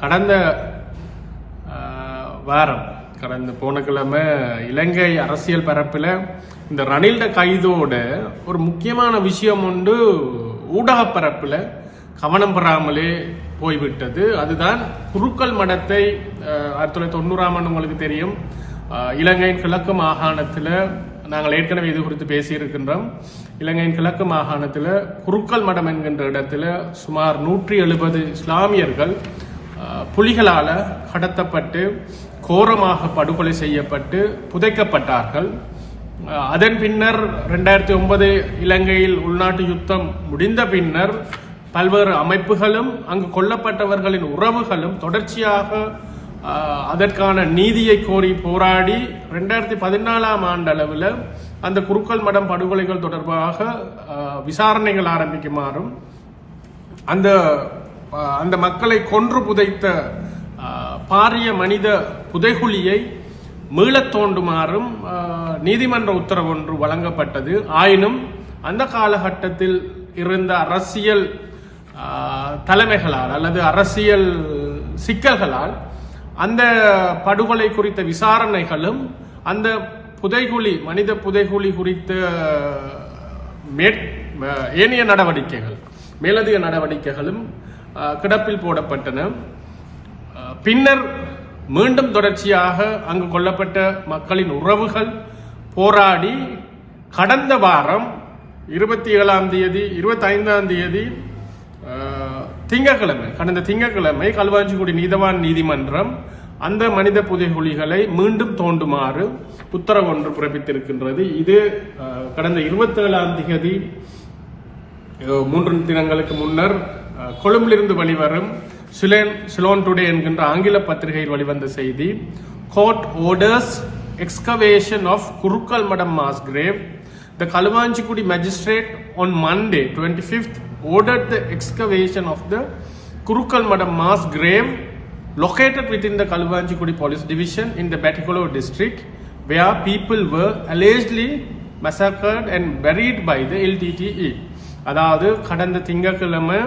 கடந்த வாரம் கடந்த போன கிழமை இலங்கை அரசியல் பரப்பில் இந்த ரணில்ட கைதோட ஒரு முக்கியமான விஷயம் உண்டு ஊடக பரப்பில் கவனம் பெறாமலே போய்விட்டது. அதுதான் குருக்கள் மடத்தை ஆயிரத்தி தொள்ளாயிரத்தி தொண்ணூறாம் ஆண்டு உங்களுக்கு தெரியும். இலங்கையின் கிழக்கு மாகாணத்தில் நாங்கள் ஏற்கனவே இது குறித்து பேசியிருக்கின்றோம். இலங்கையின் கிழக்கு மாகாணத்தில் குருக்கள் மடம் என்கின்ற இடத்துல சுமார் நூற்றி எழுபது இஸ்லாமியர்கள் புலிகளால் கடத்தப்பட்டு கோரமாக படுகொலை செய்யப்பட்டு புதைக்கப்பட்டார்கள். அதன் பின்னர் ரெண்டாயிரத்தி ஒன்பது இலங்கையில் உள்நாட்டு யுத்தம் முடிந்த பின்னர் பல்வேறு அமைப்புகளும் அங்கு கொல்லப்பட்டவர்களின் உறவுகளும் தொடர்ச்சியாக அதற்கான நீதியை கோரி போராடி ரெண்டாயிரத்தி பதினாலாம் ஆண்டளவில் அந்த குருக்கள் மடம் படுகொலைகள் தொடர்பாக விசாரணைகள் ஆரம்பிக்குமாறும் அந்த அந்த மக்களை கொன்று புதைத்த பாரிய மனித புதைகுழியை மீளத் தோண்டுமாறும் நீதிமன்ற உத்தரவு ஒன்று வழங்கப்பட்டது. ஆயினும் அந்த காலகட்டத்தில் இருந்த அரசியல் தலைமைகளால் அல்லது அரசியல் சிக்கல்களால் அந்த படுகொலை குறித்த விசாரணைகளும் அந்த புதைகுழி மனித புதைகுழி குறித்த மேற் ஏனைய நடவடிக்கைகள் மேலதிக நடவடிக்கைகளும் கிடப்பில் போடப்பட்டன. பின்னர் மீண்டும் தொடர்ச்சியாக அங்கு கொல்லப்பட்ட மக்களின் உறவுகள் போராடி கடந்த வாரம் இருபத்தி ஏழாம் தேதி இருபத்தி ஐந்தாம் தேதி திங்கக்கிழமை கடந்த திங்கட்கிழமை கல்வாஞ்சிக்குடி நீதவான் நீதிமன்றம் அந்த மனித புதைகுழிகளை மீண்டும் தோண்டுமாறு உத்தரவு ஒன்று பிறப்பித்திருக்கின்றது. இது கடந்த இருபத்தேழாம் தேதி மூன்று தினங்களுக்கு முன்னர் கொழும்பிலிருந்து வெளிவரும் சிலேன் சிலோன் டுடே என்கின்ற ஆங்கில பத்திரிகையில் வெளிவந்த செய்தி court orders excavation of Kurukkal Madam mass grave the Kaluvanchikudi magistrate on Monday 25th ordered the excavation of the Kurukkal Madam mass grave located within the Kaluvanchikudi police division in the Batikolo district where people were allegedly massacred and buried by the LTTE அதாவது கடந்த திங்கட்கிழமை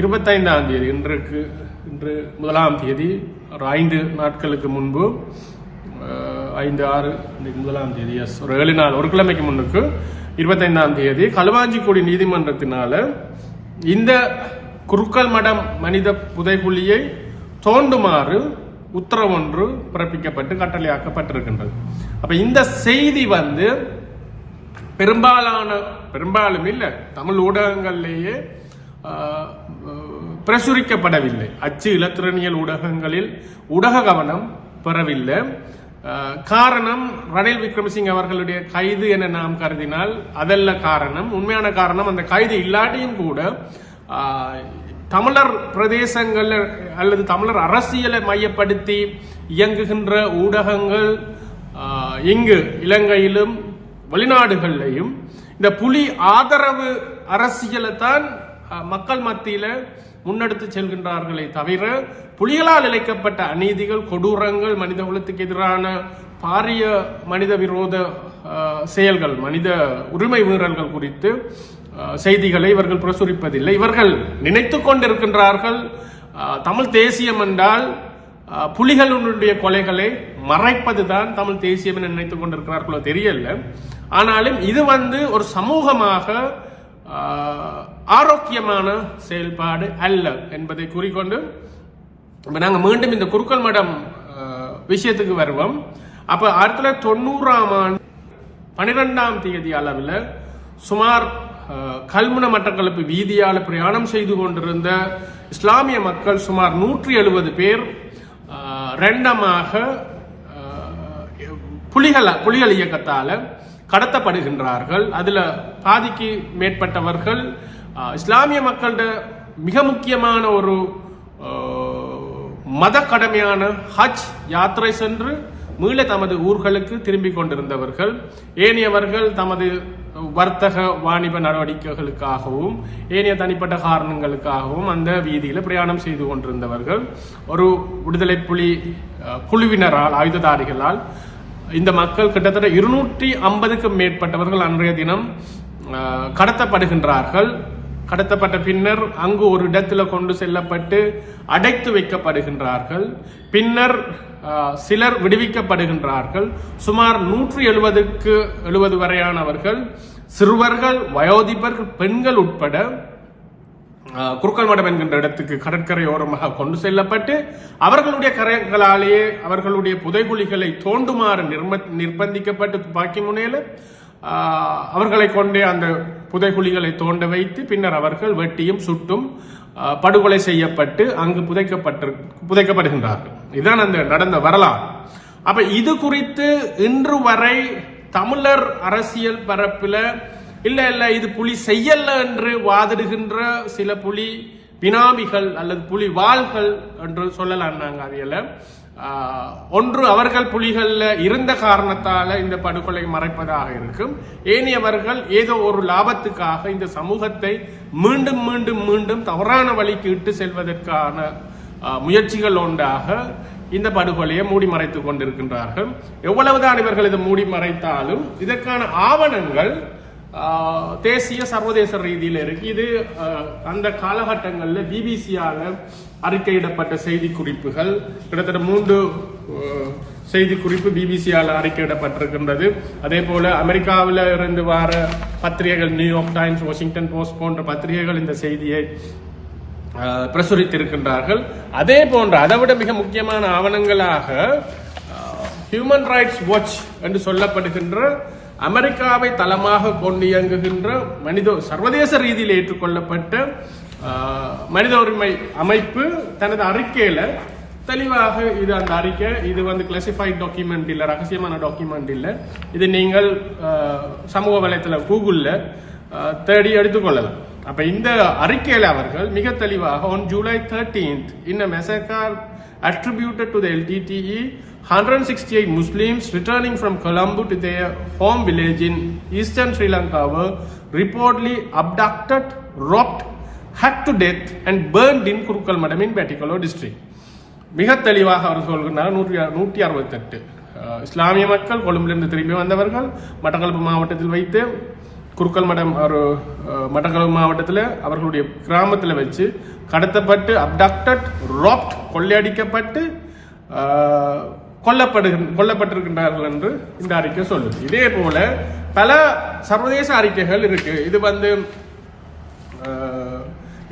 இருபத்தைந்தாம் தேதி இன்றுக்கு இன்று முதலாம் தேதி ஒரு ஐந்து நாட்களுக்கு முன்பு ஐந்து ஆறு இன்னைக்கு முதலாம் தேதி எஸ் ஒரு ஏழு நாள் ஒரு கிழமைக்கு முன்னுக்கு இருபத்தைந்தாம் தேதி களுவாஞ்சிக்குடி நீதிமன்றத்தினால இந்த குருக்கள் மடம் மனித புதைகுழியை தோண்டுமாறு உத்தரவொன்று பிறப்பிக்கப்பட்டு கட்டளையாக்கப்பட்டிருக்கின்றது. அப்ப இந்த செய்தி வந்து பெரும்பாலான பெரும்பாலும் இல்லை தமிழ் ஊடகங்கள்லேயே பிரசுரிக்கப்படவில்லை. அச்சு இலத்திரனியல் ஊடகங்களில் ஊடக கவனம் பெறவில்லை. காரணம் ரணில் விக்ரமசிங் அவர்களுடைய கைது என நாம் கருதினால் அதல்ல காரணம். உண்மையான காரணம் அந்த கைது இல்லாட்டியும் கூட தமிழர் பிரதேசங்கள் அல்லது தமிழர் அரசியலை மையப்படுத்தி இயங்குகின்ற ஊடகங்கள் இங்கு இலங்கையிலும் வெளிநாடுகளிலையும் இந்த புலி ஆதரவு அரசியலை தான் மக்கள் மத்தியில் முன்னெடுத்து செல்கின்றார்களே தவிர புலிகளால் இழைக்கப்பட்ட அநீதிகள் கொடூரங்கள் மனித குலத்துக்கு எதிரான பாரிய மனித விரோத செயல்கள் மனித உரிமை மீறல்கள் குறித்து செய்திகளை இவர்கள் பிரசுரிப்பதில்லை. இவர்கள் நினைத்து கொண்டிருக்கின்றார்கள் தமிழ் தேசியம் என்றால் புலிகளுடைய கொலைகளை மறைப்பதுதான் தமிழ் தேசியம் என நினைத்துக் கொண்டிருக்கிறார்களோ தெரியல. ஆனாலும் இது வந்து ஒரு சமூகமாக ஆரோக்கியமான செயல்பாடு அல்ல என்பதை கூறிக்கொண்டு இப்ப நாங்கள் மீண்டும் இந்த குருக்கள் மடம் விஷயத்துக்கு வருவோம். அப்ப ஆயிரத்தி தொள்ளாயிரத்தி தொண்ணூறாம் ஆண்டு பனிரெண்டாம் தேதி அளவில் சுமார் கல்முன மட்டக்களப்பு வீதியால் பிரயாணம் செய்து கொண்டிருந்த இஸ்லாமிய மக்கள் சுமார் நூற்றி எழுபது பேர் ரெண்டமாக புலிகள புலிகள் புலிகள் கடத்தப்படுகின்றார்கள். அதில் பாதிக்கு மேற்பட்டவர்கள் இஸ்லாமிய மக்கள்கிட்ட மிக முக்கியமான ஒரு மத கடமையான ஹஜ் யாத்திரை சென்று மீள தமது ஊர்களுக்கு திரும்பிக் கொண்டிருந்தவர்கள் ஏனையவர்கள் தமது வர்த்தக வாணிப நடவடிக்கைகளுக்காகவும் ஏனைய தனிப்பட்ட காரணங்களுக்காகவும் அந்த வீதியில் பிரயாணம் செய்து கொண்டிருந்தவர்கள். ஒரு விடுதலை புலி குழுவினரால் ஆயுததாரிகளால் இந்த மக்கள் கிட்டத்தட்ட இருநூற்றி ஐம்பதுக்கும் மேற்பட்டவர்கள் அன்றைய தினம் கடத்தப்படுகின்றார்கள். கடத்தப்பட்ட பின்னர் அங்கு ஒரு இடத்துல கொண்டு செல்லப்பட்டு அடைத்து வைக்கப்படுகின்றார்கள். பின்னர் சிலர் விடுவிக்கப்படுகின்றார்கள். சுமார் நூற்றி எழுபதுக்கு எழுபது வரையானவர்கள் சிறுவர்கள் வயோதிபர்கள் பெண்கள் உட்பட குறுக்கல் மடம் என்கின்ற இடத்துக்கு கடற்கரையோரமாக கொண்டு செல்லப்பட்டு அவர்களுடைய கரைகளாலேயே அவர்களுடைய புதைகுழிகளை தோண்டுமாறு நிர்ம நிர்பந்திக்கப்பட்டு துப்பாக்கி முனையில அவர்களை கொண்டே அந்த புதைகுழிகளை தோண்ட வைத்து பின்னர் அவர்கள் வெட்டியும் சுட்டும் படுகொலை செய்யப்பட்டு அங்கு புதைக்கப்பட்டு புதைக்கப்படுகின்றார்கள். இதுதான் அந்த நடந்த வரலாறு. அப்ப இது குறித்து இன்று வரை தமிழர் அரசியல் பரப்பில் இல்லை இல்லை இது புலி செய்யல என்று வாதிடுகின்ற சில புலி பினாமிகள் அல்லது புலி வாள்கள் என்று சொல்லலாம் நாங்க அதையில ஒன்று அவர்கள் புலிகளில் இருந்த காரணத்தால் இந்த படுகொலை மறைப்பதாக இருக்கும். ஏனையவர்கள் ஏதோ ஒரு லாபத்துக்காக இந்த சமூகத்தை மீண்டும் மீண்டும் மீண்டும் தவறான வழிக்கு இட்டு செல்வதற்கான முயற்சிகள் ஒன்றாக இந்த படுகொலையை மூடி மறைத்து கொண்டிருக்கின்றார்கள். எவ்வளவுதான் இவர்கள் இதை மூடி மறைத்தாலும் இதற்கான ஆவணங்கள் தேசிய சர்வதேச ரீதியில் இருக்கு. இது அந்த காலகட்டங்களில் பிபிசியால அறிக்கையிடப்பட்ட செய்தி குறிப்புகள் கிட்டத்தட்ட மூன்று செய்தி குறிப்பு பிபிசியால் அறிக்கையிடப்பட்டிருக்கின்றது. அதே போல அமெரிக்காவில் இருந்து வார பத்திரிகைகள் நியூயார்க் டைம்ஸ் வாஷிங்டன் போஸ்ட் போன்ற பத்திரிகைகள் இந்த செய்தியை பிரசுரித்திருக்கின்றார்கள். அதே போன்ற அதை விட மிக முக்கியமான ஆவணங்களாக ஹியூமன் ரைட்ஸ் வாட்ச் என்று சொல்லப்படுகின்ற அமெரிக்காவை தளமாக கொண்டு இயங்குகின்ற மனித சர்வதேச ரீதியில் ஏற்றுக்கொள்ளப்பட்ட மனித உரிமை அமைப்பு தனது அறிக்கையில தெளிவாக இது அந்த அறிக்கை இது வந்து கிளாசிஃபைட் டாக்குமெண்ட் இல்லை ரகசியமான டாக்குமெண்ட் இல்லை. இது நீங்கள் சமூக வலைத்தள கூகுளில் தேடி எடுத்துக்கொள்ளலாம். அப்போ இந்த அறிக்கையில் அவர்கள் மிக தெளிவாக one July 13th in a massacre attributed to the LTTE 168 Muslims returning from Colombo to their home village in eastern Sri Lanka were reportedly abducted, robbed, hacked to death and burned in Kurukkal Madam in Batikalo district மிக தெளிவாக அவர் சொல்கிறார் நூற்றி நூற்றி அறுபத்தெட்டு. இஸ்லாமிய மக்கள் கொழும்பிலிருந்து திரும்பி வந்தவர்கள் மட்டக்களப்பு மாவட்டத்தில் வைத்து குருக்கல் மடம் ஒரு மட்டக்களப்பு மாவட்டத்தில் அவர்களுடைய கிராமத்தில் வச்சு கடத்தப்பட்டு அப்டக்டட் ராப்ட் கொள்ளையடிக்கப்பட்டு கொல்லப்படு கொல்லப்பட்டிருக்கின்றார்கள் என்று இந்த அறிக்கை சொல்லுது. இதே போல பல சர்வதேச அறிக்கைகள் இருக்கு. இது வந்து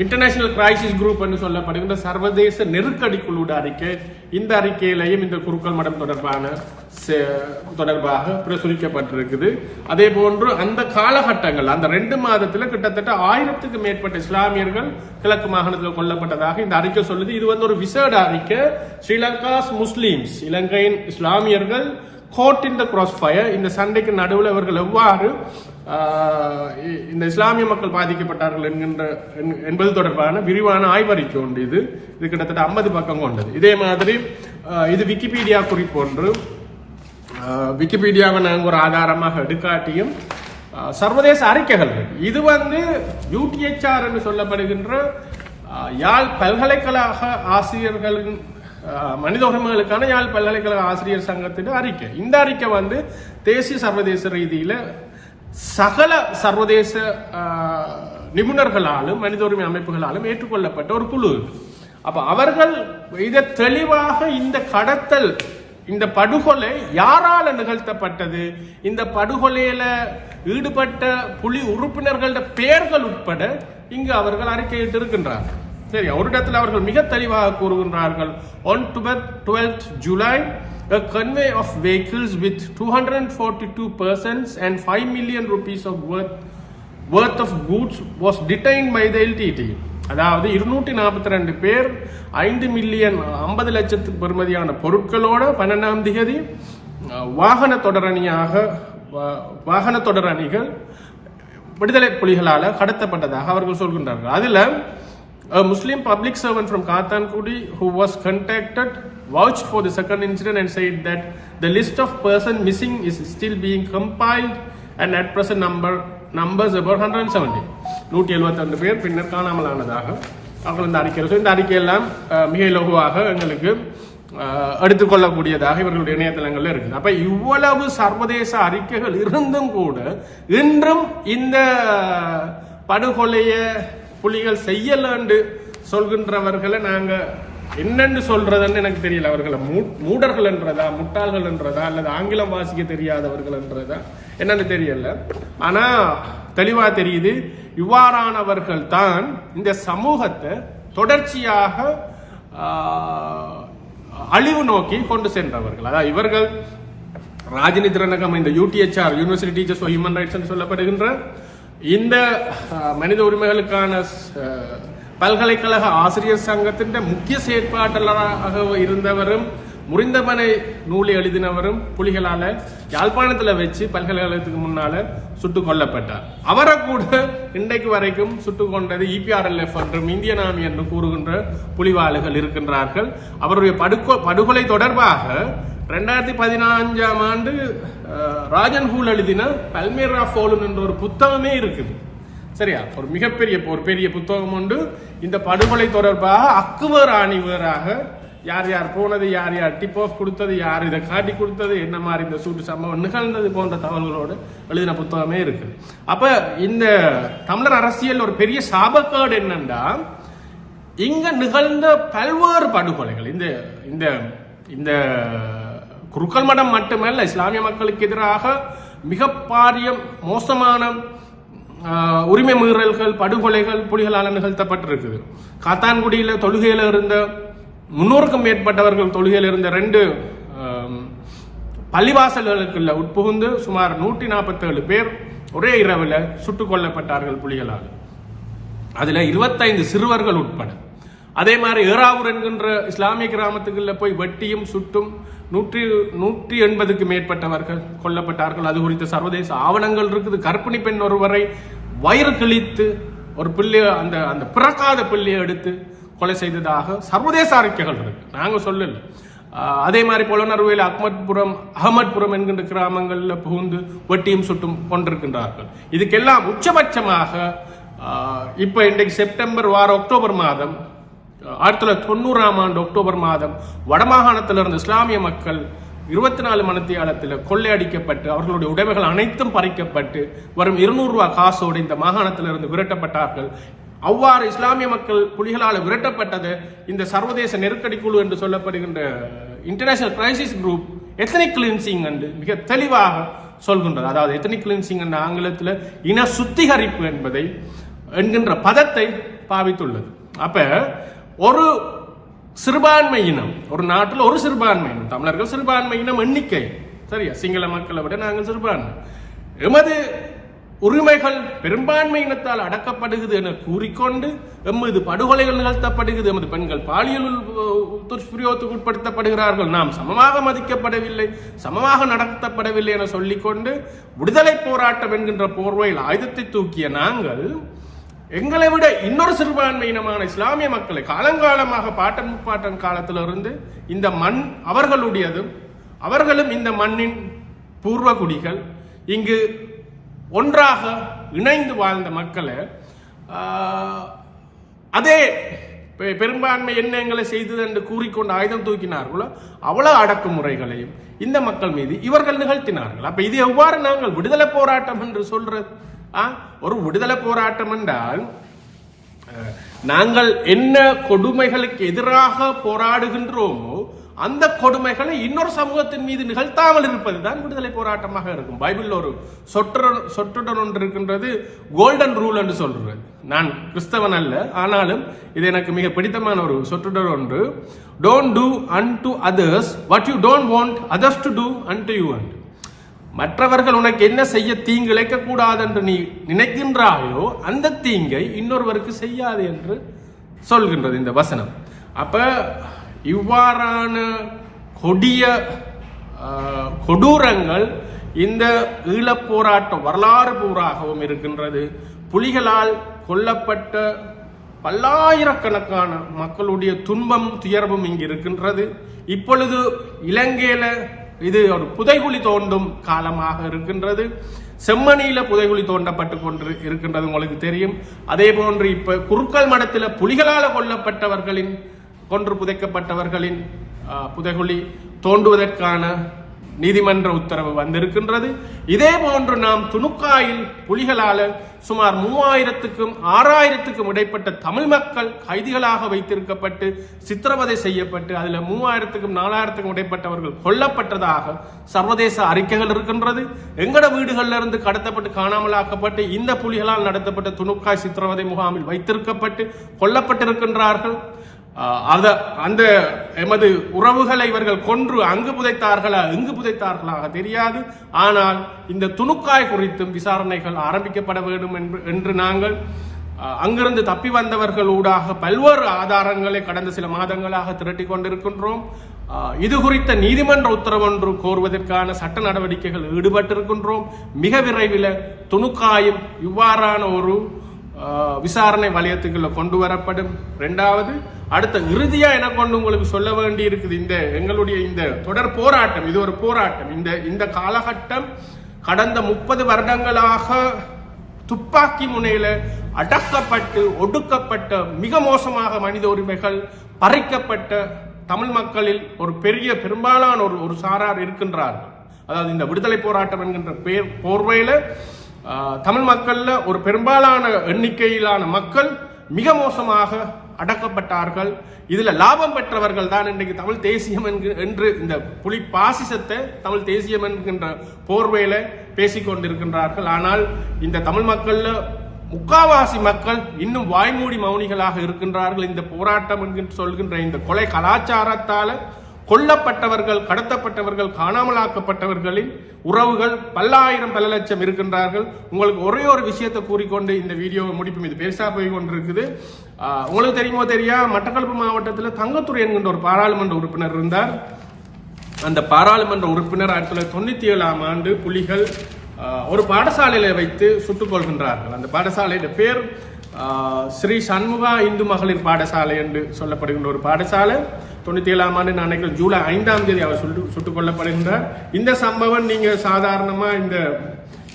இன்டர்நேஷனல் கிரைசிஸ் குரூப் என்று சொல்லப்படுகின்ற சர்வதேச நெருக்கடிக்குழுட அறிக்கை. இந்த அறிக்கையிலையும் இந்த குருக்கள் மடம் தொடர்பான தொடர்பாக பிரசுரிக்கப்பட்டிருக்குது. அதே போன்று அந்த காலகட்டங்கள் அந்த ரெண்டு மாதத்தில் கிட்டத்தட்ட ஆயிரத்துக்கு மேற்பட்ட இஸ்லாமியர்கள் கிழக்கு மாகாணத்தில் கொல்லப்பட்டதாக இந்த அறிக்கை சொல்லுது. இது வந்து ஒரு விசேட அறிக்கை. ஸ்ரீலங்காஸ் முஸ்லீம்ஸ் இலங்கையின் இஸ்லாமியர்கள் caught in the cross fire இந்த சண்டைக்கு நடுவில் இவர்கள் எவ்வாறு இந்த இஸ்லாமிய மக்கள் பாதிக்கப்பட்டார்கள் என்கின்ற என்- என்பது தொடர்பான விரிவான ஆய்வறிக்கை உண்டு இது. இது கிட்டத்தட்ட ஐம்பது பக்கம் கொண்டது. இதே மாதிரி இது விக்கிபீடியா குறிப்பு ஒன்று. விக்கிபீடியாவை நாங்கள் ஒரு ஆதாரமாக எடுக்காட்டியும் சர்வதேச அறிக்கைகள். இது வந்து யூடிஎச்ஆர் என்று சொல்லப்படுகின்ற யாழ் பல்கலைக்கழக ஆசிரியர்களின் மனித உரிமைகளுக்கான யாழ் பல்கலைக்கழக ஆசிரியர் சங்கத்தின் அறிக்கை. இந்த அறிக்கை வந்து தேசிய சர்வதேச ரீதியில் சகல சர்வதேச நிபுணர்களாலும் மனித உரிமை அமைப்புகளாலும் ஏற்றுக்கொள்ளப்பட்ட ஒரு குழு. அப்ப அவர்கள் இதை தெளிவாக இந்த கடத்தல் இந்த படுகொலை யாரால நிகழ்த்தப்பட்டது? இந்த படுகொலையில ஈடுபட்ட புலி உறுப்பினர்களோட பெயர்கள் உட்பட இங்கு அவர்கள் அறிக்கையிட்டு இருக்கின்றார்கள் சரி ஒரு இடத்துல அவர்கள் மிக தெளிவாக கூறுகின்றார்கள். on twelfth July a convoy of vehicles with 242 persons and 5 million rupees of worth worth of goods was detained by the LTT அதாவது இருநூற்றி நாற்பத்தி ரெண்டு பேர் ஐந்து மில்லியன் ஐம்பது லட்சத்துக்கு பெறுமதியான பொருட்களோட பன்னெண்டாம் திகதி வாகன தொடரணியாக வாகன தொடரணிகள் விடுதலை புலிகளால் கடத்தப்பட்டதாக அவர்கள் சொல்கின்றார்கள் அதில் Muslim public servant from Kattankudy who was contacted vouched for the second incident and said that the list of person missing is still being compiled and at present number numbers about 170 நூற்றி எழுபத்தி பேர் பின்னர் காணாமலானதாக அவர்கள் இந்த அறிக்கை இந்த அறிக்கையெல்லாம் மிக இலகுவாக எங்களுக்கு எடுத்துக்கொள்ளக்கூடியதாக இவர்களுடைய இணையதளங்களில் இருக்குது. அப்போ இவ்வளவு சர்வதேச அறிக்கைகள் இருந்தும் கூட இன்றும் இந்த படுகொலையை புலிகள் செய்யலன்னு சொல்கின்றவர்களை நாங்கள் என்னன்னு சொல்றதுன்னு எனக்கு தெரியல. அவர்களை மூ- மூடர்கள் என்றதா முட்டாள்கள் என்றதா அல்லது ஆங்கிலம் வாசிக்க தெரியாதவர்கள் என்றதா என்னன்னு தெரியல. ஆனா தெளிவா தெரியுது இவ்வாறானவர்கள் தான் இந்த சமூகத்தை தொடர்ச்சியாக அழிவு நோக்கி கொண்டு சென்றவர்கள். அதாவது இவர்கள் ராஜனிதிரனகம் இந்த UTHR university teachers for human rights சொல்லப்படுகின்ற இந்த மனித உரிமைகளுக்கான பல்கலைக்கழக ஆசிரியர் சங்கத்தின் முக்கிய செயற்பாட்டாளராக இருந்தவரும் முறிந்தமனை நூலை எழுதினவரும் புலிகளால யாழ்ப்பாணத்துல வச்சு பல்கலைக்கழகத்துக்கு முன்னால சுட்டு கொல்லப்பட்டார். அவரை கூட இன்றைக்கு வரைக்கும் சுட்டு கொண்டது இபிஆர்எல்எஃப் என்றும் இந்திய நாமி என்று கூறுகின்ற புலிவாளுகள் இருக்கின்றார்கள். அவருடைய படுகொ படுகொலை தொடர்பாக ரெண்டாயிரத்தி பதினஞ்சாம் ஆண்டு ராஜன் ஹூல் எழுதின பல்மேரா ஃபோலன் என்ற ஒரு புத்தகமே இருக்குது. சரியா? ஒரு மிகப்பெரிய ஒரு பெரிய புத்தகம் உண்டு. இந்த படுகொலை தொடர்பாக அக்குவர் ஆணிவராக யார் யார் போனது யார் யார் டிப் ஆஃப் கொடுத்தது யார் இதை காட்டி கொடுத்தது என்ன மாதிரி இந்த சூட்டு சம்பவம் நிகழ்ந்தது போன்ற தகவல்களோடு எழுதின புத்தகமே இருக்கு. அப்ப இந்த தமிழர் அரசியல் ஒரு பெரிய சாபக்கேடு என்னன்னா இங்க நிகழ்ந்த பல்வேறு படுகொலைகள். இந்த இந்த இந்த குருக்கள் மடம் மட்டுமல்ல இஸ்லாமிய மக்களுக்கு எதிராக மிக பாரிய மோசமான உரிமை மீறல்கள் படுகொலைகள் புலிகளால் நிகழ்த்தப்பட்டிருக்குது. காத்தான்குடியில் தொழுகையில் இருந்த முன்னூறுக்கும் மேற்பட்டவர்கள் தொழுகையில் இருந்த ரெண்டு பள்ளிவாசல்களுக்குள்ள உட்புகுந்து சுமார் நூற்றி நாற்பத்தேழு பேர் ஒரே இரவில் சுட்டுக் கொல்லப்பட்டார்கள் புலிகளால். அதில் இருபத்தைந்து சிறுவர்கள் உட்பட. அதே மாதிரி ஏறாவூர் என்கின்ற இஸ்லாமிய கிராமத்துக்குள்ள போய் வெட்டியும் சுட்டும் நூற்றி நூற்றி எண்பதுக்கு மேற்பட்டவர்கள் கொல்லப்பட்டார்கள். அது குறித்த சர்வதேச ஆவணங்கள் இருக்குது. கர்ப்பிணி பெண் ஒருவரை வயிறு கிழித்து ஒரு பிள்ளைய அந்த அந்த பிறக்காத பிள்ளையை எடுத்து கொலை செய்ததாக சர்வதேச அறிக்கைகள் இருக்கு. நாங்கள் சொல்லல. அதே மாதிரி புலனறுவையில் அஹ்மத்புரம் அகமத்புரம் என்கின்ற கிராமங்களில் புகுந்து வெட்டியும் சுட்டும் கொண்டிருக்கின்றார்கள். இதுக்கெல்லாம் உச்சபட்சமாக இப்போ இன்றைக்கு செப்டம்பர் வாரம் அக்டோபர் மாதம் ஆயிரத்தி தொள்ளாயிரத்தி தொண்ணூறாம் ஆண்டு அக்டோபர் மாதம் வடமாகாணத்தில் இருந்த இஸ்லாமிய மக்கள் இருபத்தி நாலு மணித்தியாலத்தில் கொள்ளையடிக்கப்பட்டு அவர்களுடைய உடைமைகள் அனைத்தும் பறிக்கப்பட்டு வரும் இருநூறு ரூபா காசோடு இந்த மாகாணத்திலிருந்து விரட்டப்பட்டார்கள். அவ்வாறு இஸ்லாமிய மக்கள் புலிகளால் விரட்டப்பட்டது. இந்த சர்வதேச நெருக்கடி குழு என்று சொல்லப்படுகின்ற International Crisis Group ethnic cleansing என்று மிக தெளிவாக சொல்கின்றது. அதாவது எத்தனிக் கிளின்சிங் என்ற ஆங்கிலத்தில் இன சுத்திகரிப்பு என்பதை என்கின்ற பதத்தை பாவித்துள்ளது. அப்ப ஒரு சிறுபான்மை இனம் ஒரு நாட்டில் ஒரு சிறுபான்மை இனம் தமிழர்கள் சிறுபான்மை இனம் எண்ணிக்கை. சரியா? சிங்கள மக்களை விட நாங்கள் சிறுபான்மை. எமது உரிமைகள் பெரும்பான்மை இனத்தால் அடக்கப்படுகிறது என கூறிக்கொண்டு எமது படுகொலைகள் நிகழ்த்தப்படுகிறது எமது பெண்கள் பாலியல் துஷ்பிரயோகத்துக்கு உட்படுத்தப்படுகிறார்கள். நாம் சமமாக மதிக்கப்படவில்லை சமமாக நடத்தப்படவில்லை என சொல்லிக்கொண்டு விடுதலை போராட்டம் என்கின்ற போர்வையில் ஆயுதத்தை தூக்கிய நாங்கள் எங்களை விட இன்னொரு சிறுபான்மை இனமான இஸ்லாமிய மக்களை காலங்காலமாக பாட்டன் முப்பாட்டன் காலத்திலிருந்து இந்த மண் அவர்களுடையதும் அவர்களும் இந்த மண்ணின் பூர்வ குடிகள் இங்கு ஒன்றாக இணைந்து வாழ்ந்த மக்களை அதே பெ- பெரும்பான்மை என்ன எங்களை செய்தது என்று கூறிக்கொண்டு ஆயுதம் தூக்கினார்களோ அவ்வளவு அடக்குமுறைகளையும் இந்த மக்கள் மீது இவர்கள் நிகழ்த்தினார்கள். அப்ப இது எவ்வாறு நாங்கள் விடுதலை போராட்டம் என்று சொல்றது? ஒரு விடுதலை போராட்டம் என்றால் நாங்கள் என்ன கொடுமைகளுக்கு எதிராக போராடுகின்றோமோ அந்த கொடுமைகளை இன்னொரு சமூகத்தின் மீது நிகழ்த்தாமல் இருப்பதுதான் விடுதலை போராட்டமாக இருக்கும் பைபிள் ஒரு சொற்றொடர் சொற்றொடர் ஒன்று இருக்கின்றது கோல்டன் ரூல் என்று சொல்றது நான் கிறிஸ்தவன் அல்ல ஆனாலும் இது எனக்கு மிக பிடித்தமான ஒரு சொற்றொடர் ஒன்று don't do unto others what you don't want others to do unto you and மற்றவர்கள் உனக்கு என்ன செய்ய தீங்கு இழைக்க கூடாது என்று நீ நினைக்கின்றாயோ அந்த தீங்கை இன்னொருவருக்கு செய்யாது என்று சொல்கின்றது இந்த வசனம். அப்ப இவ்வாறான கொடிய கொடூரங்கள் இந்த ஈழப் போராட்ட வரலாறு பூராகவும் இருக்கின்றது. புலிகளால் கொல்லப்பட்ட பல்லாயிரக்கணக்கான மக்களுடைய துன்பம் துயர்வும் இங்கு இருக்கின்றது. இப்பொழுது இலங்கையில இது ஒரு புதைகுழி தோண்டும் காலமாக இருக்கின்றது. செம்மணியில புதைகுழி தோண்டப்பட்டு கொண்டு இருக்கின்றது உங்களுக்கு தெரியும். அதே போன்று இப்ப குறுக்கல் மடத்தில் புலிகளால் கொல்லப்பட்டவர்களின் கொன்று புதைக்கப்பட்டவர்களின் புதைகுழி தோண்டுவதற்கான நீதிமன்ற உத்தரவு வந்திருக்கின்றது. இதே போன்று நாம் துணுக்காயில் புலிகளால சுமார் மூவாயிரத்துக்கும் ஆறாயிரத்துக்கும் இடைப்பட்ட தமிழ் மக்கள் கைதிகளாக வைத்திருக்கப்பட்டு சித்திரவதை செய்யப்பட்டு அதில் மூவாயிரத்துக்கும் நாலாயிரத்துக்கும் இடைப்பட்டவர்கள் கொல்லப்பட்டதாக சர்வதேச அறிக்கைகள் இருக்கின்றது. எங்கட வீடுகளிலிருந்து கடத்தப்பட்டு காணாமலாக்கப்பட்டு இந்த புலிகளால் நடத்தப்பட்ட துணுக்காய் சித்திரவதை முகாமில் வைத்திருக்கப்பட்டு கொல்லப்பட்டிருக்கின்றார்கள். அத அந்த எமது உறவுகளை இவர்கள் கொன்று அங்கு புதைத்தார்களா இங்கு புதைத்தார்களாக தெரியாது. ஆனால் இந்த துணுக்காய் குறித்தும் விசாரணைகள் ஆரம்பிக்கப்பட வேண்டும் என்று என்று நாங்கள் அங்கிருந்து தப்பி வந்தவர்கள் ஊடாக பல்வேறு ஆதாரங்களை கடந்த சில மாதங்களாக திரட்டி கொண்டிருக்கின்றோம். இது குறித்த நீதிமன்ற உத்தரவொன்று கோருவதற்கான சட்ட நடவடிக்கைகள் ஈடுபட்டிருக்கின்றோம். மிக விரைவில் துணுக்காயும் இவ்வாறான ஒரு விசாரணை வலயத்துக்குள்ள கொண்டு வரப்படும். ரெண்டாவது அடுத்த இறுதியா என்ன கொண்டு உங்களுக்கு சொல்ல வேண்டி இருக்குது இந்த எங்களுடைய இந்த தொடர் போராட்டம் இது ஒரு போராட்டம். இந்த இந்த காலகட்டம் கடந்த முப்பது வருடங்களாக துப்பாக்கி முனையில அடக்கப்பட்டு ஒடுக்கப்பட்ட மிக மோசமாக மனித உரிமைகள் பறிக்கப்பட்ட தமிழ் மக்களில் ஒரு பெரிய பெரும்பாலான ஒரு ஒரு சாரார் இருக்கின்றார்கள். அதாவது இந்த விடுதலை போராட்டம் என்கின்ற பேர் போர்வையில தமிழ் மக்களில் ஒரு பெரும்பாலான எண்ணிக்கையிலான மக்கள் மிக மோசமாக அடக்கப்பட்டார்கள். இதில் லாபம் பெற்றவர்கள் தான் இன்றைக்கு தமிழ் தேசியம் என்று இந்த புலி பாசிசத்தை தமிழ் தேசியம் என்கின்ற போர்வையில பேசிக்கொண்டிருக்கின்றார்கள் ஆனால் இந்த தமிழ் மக்கள்ல முக்காவாசி மக்கள் இன்னும் வாய்மூடி மௌனிகளாக இருக்கின்றார்கள். இந்த போராட்டம் என்கின்ற சொல்கின்ற இந்த கொலை கலாச்சாரத்தால கொல்லப்பட்டவர்கள் கடத்தப்பட்டவர்கள் காணாமலாக்கப்பட்டவர்களின் உறவுகள் பல்லாயிரம் பல லட்சம் இருக்கின்றார்கள். உங்களுக்கு ஒரே ஒரு விஷயத்தை கூறிக்கொண்டு இந்த வீடியோவை முடிப்பும். இது பேசா போய் கொண்டிருக்குது உங்களுக்கு தெரியுமோ தெரியா? மட்டக்களப்பு மாவட்டத்தில் தங்கத்துறை என்கின்ற ஒரு பாராளுமன்ற உறுப்பினர் இருந்தார். அந்த பாராளுமன்ற உறுப்பினர் ஆயிரத்தி தொள்ளாயிரத்தி தொண்ணூத்தி ஏழாம் ஆண்டு புலிகள் ஒரு பாடசாலையில வைத்து சுட்டுக் கொள்கின்றார்கள். அந்த பாடசாலையின் பேர் ஸ்ரீ சண்முகா இந்து மகளிர் பாடசாலை என்று சொல்லப்படுகின்ற ஒரு பாடசாலை. தொண்ணூத்தி ஏழாம் ஆண்டு நான் நினைக்கிறேன் ஜூலை ஐந்தாம் தேதி அவர் சுட்டு சுட்டுக் கொல்லப்படுகின்றார் இந்த சம்பவம் நீங்க சாதாரணமா இந்த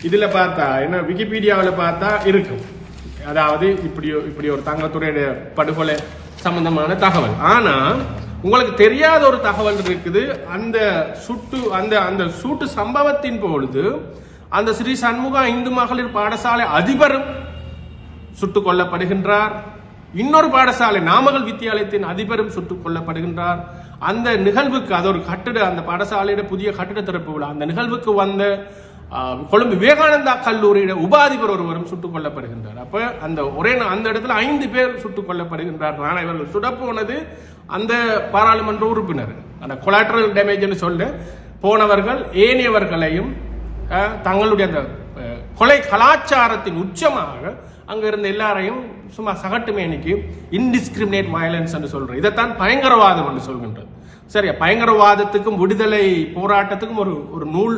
இதுல பார்த்தா என்ன விக்கிபீடியாவில் பார்த்தா இருக்கும். அதாவது இப்படி இப்படி ஒரு தங்கத்துறையுடைய படுகொலை சம்பந்தமான தகவல். ஆனா உங்களுக்கு தெரியாத ஒரு தகவல் இருக்குது. அந்த சுட்டு அந்த அந்த சூட்டு சம்பவத்தின் பொழுது அந்த ஸ்ரீ சண்முகா இந்து மகளிர் பாடசாலை அதிபரும் சுட்டுக் கொல்லப்படுகின்றார் இன்னொரு பாடசாலை நாமக்கல் வித்தியாலயத்தின் அதிபரும் சுட்டுக் கொல்லப்படுகின்றார். அந்த நிகழ்வுக்கு அது ஒரு கட்டிட அந்த பாடசாலையிட புதிய கட்டிட திறப்பு விழா. அந்த நிகழ்வுக்கு வந்த கொழும்பு விவேகானந்தா கல்லூரியிட உபாதிபர் ஒருவரும் சுட்டுக் கொல்லப்படுகின்றார். அப்ப அந்த ஒரே அந்த இடத்துல ஐந்து பேர் சுட்டுக் கொல்லப்படுகின்றார்கள். ஆனால் இவர்கள் சுடப்போனது அந்த பாராளுமன்ற உறுப்பினர். அந்த கொலாட்ரல் டேமேஜ்னு சொல்ல போனவர்கள் ஏனையவர்களையும் தங்களுடைய அந்த கொலை கலாச்சாரத்தின் உச்சமாக அங்கே இருந்த எல்லாரையும் சும்மா சகட்டு மேனிக்கு இன்டிஸ்கிரிமினேட் வயலன்ஸ் என்று சொல்றோம் இதைத்தான் பயங்கரவாதம் என்று சொல்கின்றது சரியா பயங்கரவாதத்துக்கும் விடுதலை போராட்டத்துக்கும் ஒரு ஒரு நூல்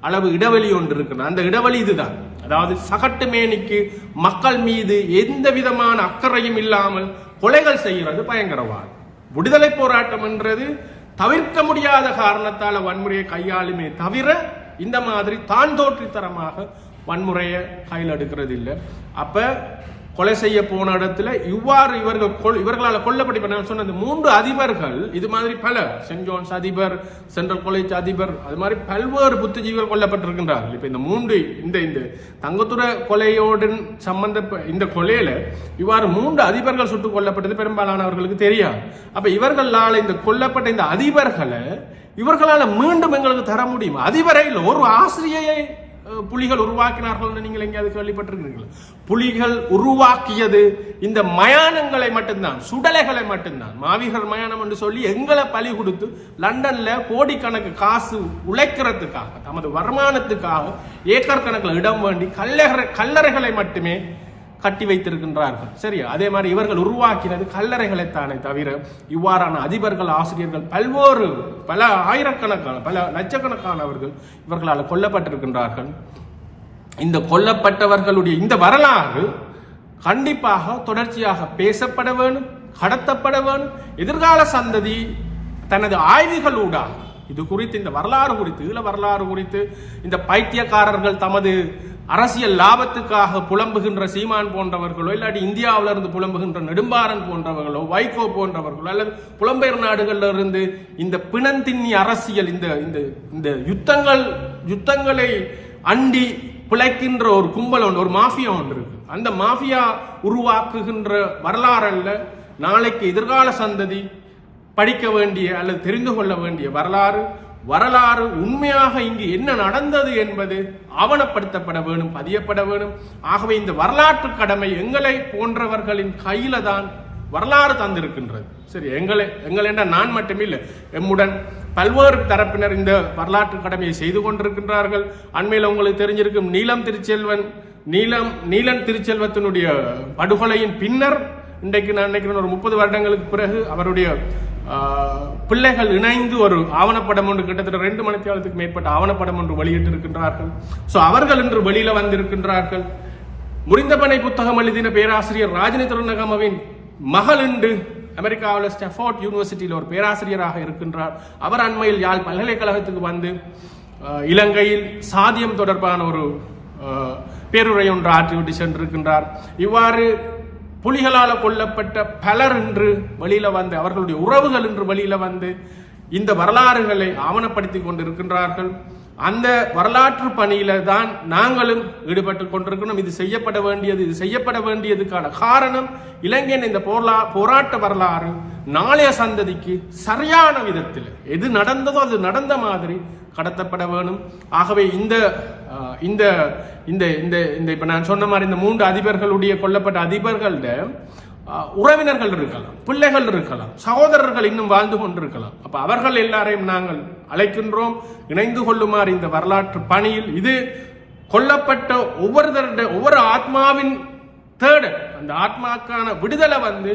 அளவு இடைவெளி ஒன்று இருக்கிறது அந்த இடைவெளி இதுதான். அதாவது சகட்டு மேனிக்கு மக்கள் மீது எந்த விதமான அக்கறையும் இல்லாமல் கொலைகள் செய்கிறது பயங்கரவாதம். விடுதலை போராட்டம் என்றது தவிர்க்க முடியாத காரணத்தால் வன்முறையை கையாளுமே தவிர இந்த மாதிரி தான் தோற்றித்தரமாக வன்முறையை கையில் எடுக்கிறது இல்லை. அப்போ கொலை செய்ய போன இடத்துல இவ்வாறு இவர்கள் கொல் இவர்களால் கொல்லப்பட்டு நான் சொன்ன மூன்று அதிபர்கள் இது மாதிரி பல சென்ட் ஜோன்ஸ் அதிபர் சென்ட்ரல் காலேஜ் அதிபர் அது மாதிரி பல்வேறு புத்திஜீவிகள் கொல்லப்பட்டிருக்கின்றார்கள். இப்போ இந்த மூன்று இந்த இந்த தங்கத்துறை கொலையோடு சம்பந்த இந்த கொலையில இவ்வாறு மூன்று அதிபர்கள் சுட்டுக் கொல்லப்பட்டது பெரும்பாலானவர்களுக்கு தெரியாது. அப்போ இவர்களால் இந்த கொல்லப்பட்ட இந்த அதிபர்களை இவர்களால் மீண்டும் எங்களுக்கு தர முடியும்? அதிபரையில் ஒரு ஆசிரியரை புலிகள் உருவாக்கினார்கள் நீங்கள் எங்கேயாவது கேள்விப்பட்டிருக்கிறீர்கள்? புலிகள் உருவாக்கியது இந்த மயானங்களை மட்டும்தான் சுடலைகளை மட்டும்தான். மாவீரர் மயானம் என்று சொல்லி எங்களை பலி கொடுத்து லண்டன்ல கோடிக்கணக்கு காசு உழைக்கிறதுக்காக தமது வருமானத்துக்காக ஏக்கர் கணக்கில் இடம் வேண்டி கல்லறை கல்லறைகளை மட்டுமே கட்டி வைத்திருக்கின்றார்கள். சரியா? அதே மாதிரி இவர்கள் உருவாக்கினது கல்லறைகளைத்தானே தவிர இவ்வாறான அதிபர்கள் ஆசிரியர்கள் பல்வேறு பல ஆயிரக்கணக்கான பல லட்சக்கணக்கானவர்கள் இவர்களால் கொல்லப்பட்டிருக்கின்றார்கள். இந்த கொல்லப்பட்டவர்களுடைய இந்த வரலாறு கண்டிப்பாக தொடர்ச்சியாக பேசப்பட வேணும் கடத்தப்பட வேணும். எதிர்கால சந்ததி தனது ஆய்வுகளூடாக இது குறித்து இந்த வரலாறு குறித்து ஈழ வரலாறு குறித்து இந்த பைத்தியக்காரர்கள் தமது அரசியல் லாபத்துக்காக புலம்புகின்ற சீமான் போன்றவர்களோ இல்லாட்டி இந்தியாவிலிருந்து புலம்புகின்ற நெடும்பாரன் போன்றவர்களோ வைகோ போன்றவர்களோ அல்லது புலம்பெயர் நாடுகளில் இருந்து இந்த பிணந்தின்னி அரசியல் இந்த இந்த இந்த யுத்தங்கள் யுத்தங்களை அண்டி பிழைக்கின்ற ஒரு கும்பல் ஒன்று ஒரு மாஃபியா ஒன்று இருக்கு. அந்த மாஃபியா உருவாக்குகின்ற வரலாறல்ல நாளைக்கு எதிர்கால சந்ததி படிக்க வேண்டிய அல்லது தெரிந்து கொள்ள வேண்டிய வரலாறு வரலாறு உண்மையாக இங்கு என்ன நடந்தது என்பது ஆவணப்படுத்தப்பட வேணும் பதியப்பட வேணும். ஆகவே இந்த வரலாற்று கடமை எங்களை போன்றவர்களின் கையில தான் வரலாறு தந்திருக்கின்றது. சரி எங்களை எங்கள் என்ற நான் மட்டுமில்லை. எம்முடன் பல்வேறு தரப்பினர் இந்த வரலாற்று கடமையை செய்து கொண்டிருக்கின்றார்கள். அண்மையில் உங்களுக்கு தெரிஞ்சிருக்கும் நீலம் திருச்செல்வன் நீலம் நீலன் திருச்செல்வத்தினுடைய படுகொலையின் பின்னர் இன்றைக்கு நான் நினைக்கிறேன் ஒரு முப்பது வருடங்களுக்கு பிறகு அவருடைய பிள்ளைகள் இணைந்து ஒரு ஆவணப்படம் ஒன்று கிட்டத்தட்ட ரெண்டு மணி மேற்பட்ட ஆவணப்படம் ஒன்று வெளியிட்டிருக்கின்றார்கள். ஸோ அவர்கள் இன்று வெளியில வந்திருக்கின்றார்கள். முறிந்தபனை புத்தகம் எழுதின பேராசிரியர் ராஜினி திருநகமவின் மகள் இன்று அமெரிக்காவில் ஸ்டெஃபோர்ட் யூனிவர்சிட்டியில் ஒரு பேராசிரியராக இருக்கின்றார். அவர் அண்மையில் யாழ் பல்கலைக்கழகத்துக்கு வந்து இலங்கையில் சாதியம் தொடர்பான ஒரு பேருரை ஒன்று ஆற்றிவிட்டு சென்றிருக்கின்றார். இவ்வாறு புலிகளால் கொல்லப்பட்ட பலர் என்று வெளியில வந்து அவர்களுடைய உறவுகள் என்று வெளியில வந்து இந்த வரலாறுகளை ஆவணப்படுத்தி கொண்டிருக்கின்றார்கள். அந்த வரலாற்று பணியில தான் நாங்களும் ஈடுபட்டு கொண்டிருக்கணும் இது செய்யப்பட வேண்டியது இது செய்யப்பட வேண்டியதுக்கான காரணம் இலங்கையின் இந்த போரா போராட்ட வரலாறு நாளைய சந்ததிக்கு சரியான விதத்தில் எது நடந்ததோ அது நடந்த மாதிரி கடத்தப்பட வேணும். ஆகவே இந்த இந்த இந்த இந்த இந்த இப்ப நான் சொன்ன மாதிரி இந்த மூன்று அதிபர்களுடைய கொல்லப்பட்ட அதிபர்கள்ட உறவினர்கள் இருக்கலாம் பிள்ளைகள் இருக்கலாம் சகோதரர்கள் இன்னும் வாழ்ந்து கொண்டிருக்கலாம். அப்ப அவர்கள் எல்லாரையும் நாங்கள் அழைக்கின்றோம். இணைந்து கொள்ளுமாறு இந்த வரலாற்று பணியில் இது கொல்லப்பட்ட ஒவ்வொருத்தருடைய ஒவ்வொரு ஆத்மாவின் தேடல் அந்த ஆத்மாக்கான விடுதலை வந்து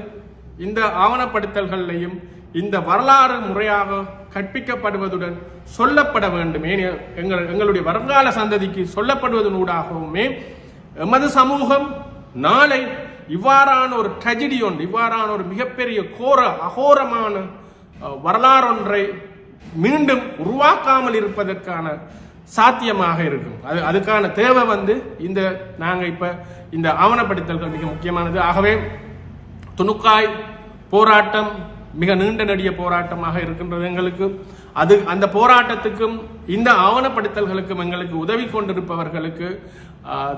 இந்த ஆவணப்படுத்தல்கள்லையும் இந்த வரலாறு முறையாக கற்பிக்கப்படுவதுடன் சொல்லப்பட வேண்டும். ஏனெனில் எங்கள் எங்களுடைய வருங்கால சந்ததிக்கு சொல்லப்படுவதனூடாகவுமே எமது சமூகம் நாளை இவ்வாறான ஒரு ட்ரெஜடி ஒன்று இவ்வாறான ஒரு மிகப்பெரிய கோர அகோரமான வரலாறொன்றை மீண்டும் உருவாக்காமல் இருப்பதற்கான சாத்தியமாக இருக்கும். அது அதுக்கான தேவை வந்து இந்த நாங்கள் இப்போ இந்த ஆவணப்படுத்தல்கள் மிக முக்கியமானது. ஆகவே துணுக்காய் போராட்டம் மிக நீண்ட நெடிய போராட்டமாக இருக்கின்றது எங்களுக்கு. அது அந்த போராட்டத்துக்கும் இந்த ஆவணப்படுத்தல்களுக்கும் எங்களுக்கு உதவி கொண்டிருப்பவர்களுக்கு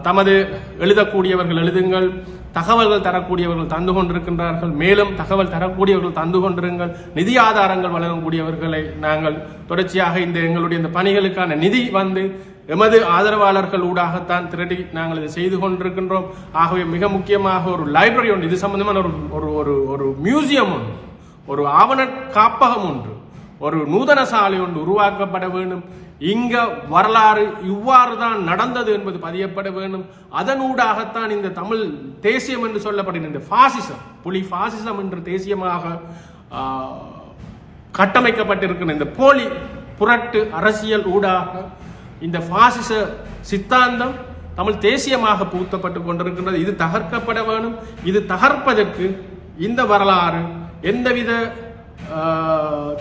தமது எழுதக்கூடியவர்கள் எழுதுங்கள் தகவல்கள் தரக்கூடியவர்கள் தந்து கொண்டிருக்கின்றார்கள் மேலும் தகவல் தரக்கூடியவர்கள் தந்து கொண்டிருங்கள் நிதி ஆதாரங்கள் வழங்கக்கூடியவர்களை நாங்கள் தொடர்ச்சியாக இந்த எங்களுடைய இந்த பணிகளுக்கான நிதி வந்து எமது ஆதரவாளர்கள் ஊடாகத்தான் திரட்டி நாங்கள் இதை செய்து கொண்டிருக்கின்றோம். ஆகவே மிக முக்கியமாக ஒரு லைப்ரரி ஒன்று இது சம்பந்தமான ஒரு ஒரு ஒரு ஒரு மியூசியம் ஒன்று. ஒரு ஆவண காப்பகம் ஒன்று ஒரு நூதன சாலை ஒன்று உருவாக்கப்பட வேண்டும். இங்க வரலாறு இவ்வாறு தான் நடந்தது என்பது பதியப்பட வேண்டும். அதனூடாகத்தான் இந்த தமிழ் தேசியம் என்று சொல்லப்படுகின்ற இந்த பாசிசம் புலி பாசிசம் என்று தேசியமாக கட்டமைக்கப்பட்டிருக்கிற இந்த போலி புரட்டு அரசியல் ஊடாக இந்த பாசிச சித்தாந்தம் தமிழ் தேசியமாக பூத்தப்பட்டு கொண்டிருக்கின்றது. இது தகர்க்கப்பட வேணும் இது தகர்ப்பதற்கு இந்த வரலாறு எந்தவித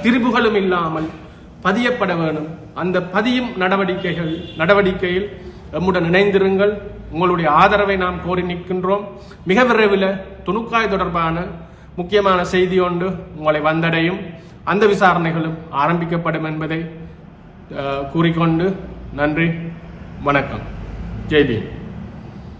திரிபுகளும் இல்லாமல் பதியப்பட வேணும். அந்த பதியும் நடவடிக்கைகள் நடவடிக்கையில் நம்முடன் இணைந்திருங்கள். உங்களுடைய ஆதரவை நாம் கோரி நிற்கின்றோம். மிக விரைவில் துணுக்காய் தொடர்பான முக்கியமான செய்தி ஒன்று உங்களை வந்தடையும். அந்த விசாரணைகளும் ஆரம்பிக்கப்படும் என்பதை கூறிக்கொண்டு நன்றி வணக்கம். ஜெய்பீம்